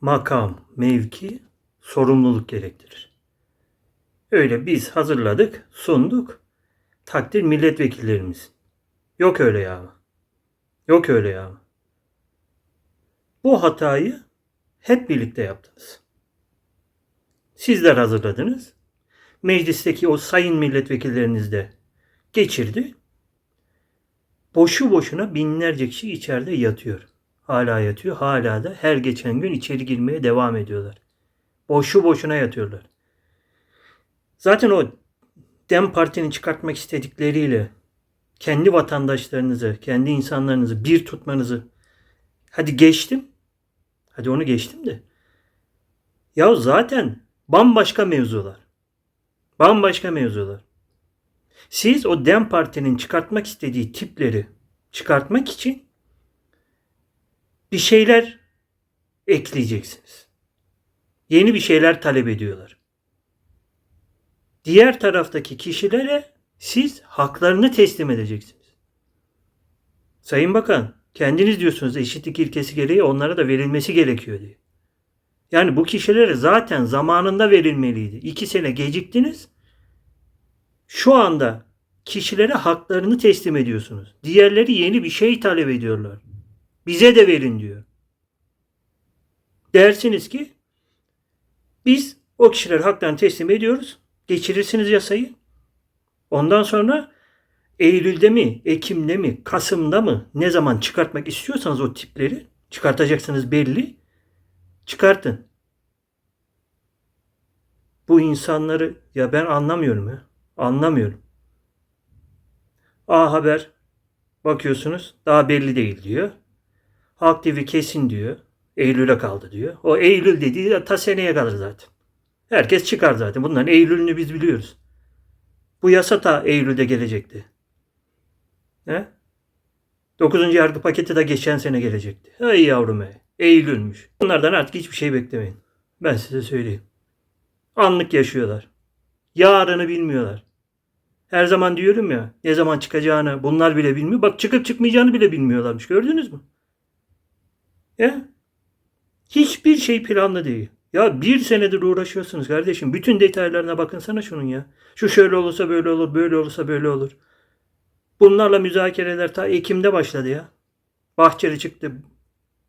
makam, mevki, sorumluluk gerektirir. Öyle biz hazırladık, sunduk. Takdir milletvekillerimiz. Yok öyle ya. Yok öyle ya. Bu hatayı hep birlikte yaptınız. Sizler hazırladınız. Meclisteki o sayın milletvekilleriniz de geçirdi. Boşu boşuna binlerce kişi içeride yatıyor. Hala yatıyor. Hala da her geçen gün içeri girmeye devam ediyorlar. Boşu boşuna yatıyorlar. Zaten o Dem Parti'nin çıkartmak istedikleriyle kendi vatandaşlarınızı, kendi insanlarınızı bir tutmanızı hadi geçtim. Hadi onu geçtim de. Ya zaten bambaşka mevzular. Bambaşka mevzular. Siz o Dem Parti'nin çıkartmak istediği tipleri çıkartmak için bir şeyler ekleyeceksiniz. Yeni bir şeyler talep ediyorlar. Diğer taraftaki kişilere siz haklarını teslim edeceksiniz. Sayın Bakan, kendiniz diyorsunuz eşitlik ilkesi gereği onlara da verilmesi gerekiyor diye. Yani bu kişilere zaten zamanında verilmeliydi. İki sene geciktiniz. Şu anda kişilere haklarını teslim ediyorsunuz. Diğerleri yeni bir şey talep ediyorlar. Bize de verin diyor. Dersiniz ki biz o kişilere haklarını teslim ediyoruz. Geçirirsiniz yasayı. Ondan sonra Eylül'de mi, Ekim'de mi, Kasım'da mı ne zaman çıkartmak istiyorsanız o tipleri çıkartacaksınız belli. Çıkartın. Bu insanları ya ben anlamıyorum ya. Anlamıyorum. A Haber bakıyorsunuz daha belli değil diyor. Halk TV kesin diyor. Eylül'e kaldı diyor. O Eylül dediği de ta seneye kalır zaten. Herkes çıkar zaten. Bunların Eylül'ünü biz biliyoruz. Bu yasa ta Eylül'de gelecekti. He? 9. yargı paketi de geçen sene gelecekti. Ay yavrum ey. Eylül'müş. Bunlardan artık hiçbir şey beklemeyin. Ben size söyleyeyim. Anlık yaşıyorlar. Yarını bilmiyorlar. Her zaman diyorum ya ne zaman çıkacağını bunlar bile bilmiyor. Bak çıkıp çıkmayacağını bile bilmiyorlarmış. Gördünüz mü? Ya? Hiçbir şey planlı değil. Ya bir senedir uğraşıyorsunuz kardeşim. Bütün detaylarına bakın sana şunun ya. Şu şöyle olursa böyle olur, böyle olursa böyle olur. Bunlarla müzakereler ta Ekim'de başladı ya. Bahçeli çıktı,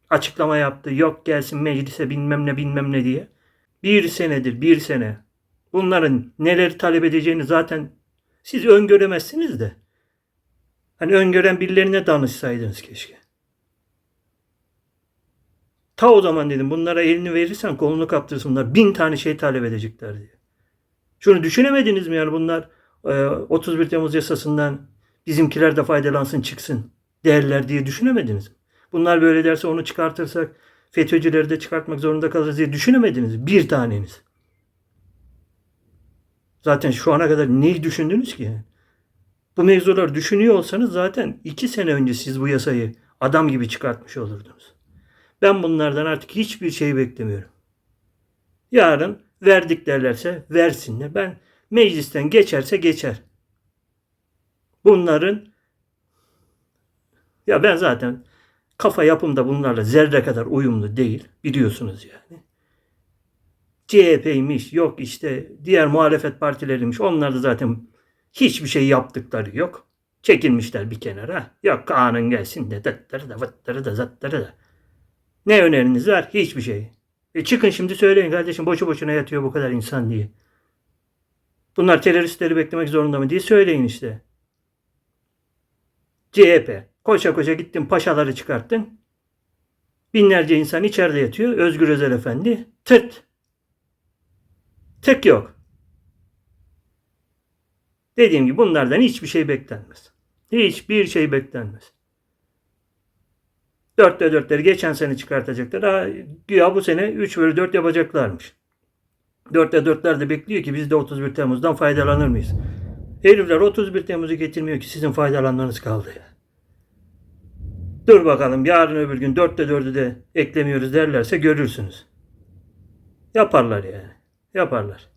açıklama yaptı. Yok gelsin meclise bilmem ne bilmem ne diye. Bir senedir, bir sene. Bunların neleri talep edeceğini zaten siz öngöremezsiniz de. Hani öngören birilerine danışsaydınız keşke. Ta o zaman dedim bunlara elini verirsen kolunu kaptırsınlar. Bin tane şey talep edecekler diye. Şunu düşünemediniz mi yani bunlar e, 31 Temmuz yasasından bizimkiler de faydalansın çıksın derler diye düşünemediniz mi? Bunlar böyle derse onu çıkartırsak FETÖ'cüleri de çıkartmak zorunda kalırız diye düşünemediniz? Bir taneniz. Zaten şu ana kadar neyi düşündünüz ki? Bu mevzuları düşünüyor olsanız zaten iki sene önce siz bu yasayı adam gibi çıkartmış olurdunuz. Ben bunlardan artık hiçbir şey beklemiyorum. Yarın verdik derlerse versinler. Ben meclisten geçerse geçer. Bunların ya ben zaten kafa yapımda bunlarla zerre kadar uyumlu değil. Biliyorsunuz yani. CHP'ymiş yok işte diğer muhalefet partileriymiş. Onlar da zaten hiçbir şey yaptıkları yok. Çekilmişler bir kenara. Yok kanun gelsin de dıttırı da vıttırı da zattırı da. Ne öneriniz var? Hiçbir şey. E çıkın şimdi söyleyin kardeşim boşu boşuna yatıyor bu kadar insan diye. Bunlar teröristleri beklemek zorunda mı diye söyleyin işte. CHP. Koşa koşa gittin paşaları çıkarttın. Binlerce insan içeride yatıyor. Özgür Özel Efendi. Tırt. Tık yok. Dediğim gibi bunlardan hiçbir şey beklenmez. Hiçbir şey beklenmez. Dörtte dörtleri geçen sene çıkartacaklar. Ha, güya bu sene 3 bölü 4 yapacaklarmış. Dörtte dörtler de bekliyor ki biz de 31 Temmuz'dan faydalanır mıyız? Herifler 31 Temmuz'u getirmiyor ki sizin faydalanmanız kaldı ya. Dur bakalım yarın öbür gün dörtte dördü de eklemiyoruz derlerse görürsünüz. Yaparlar yani. Yaparlar.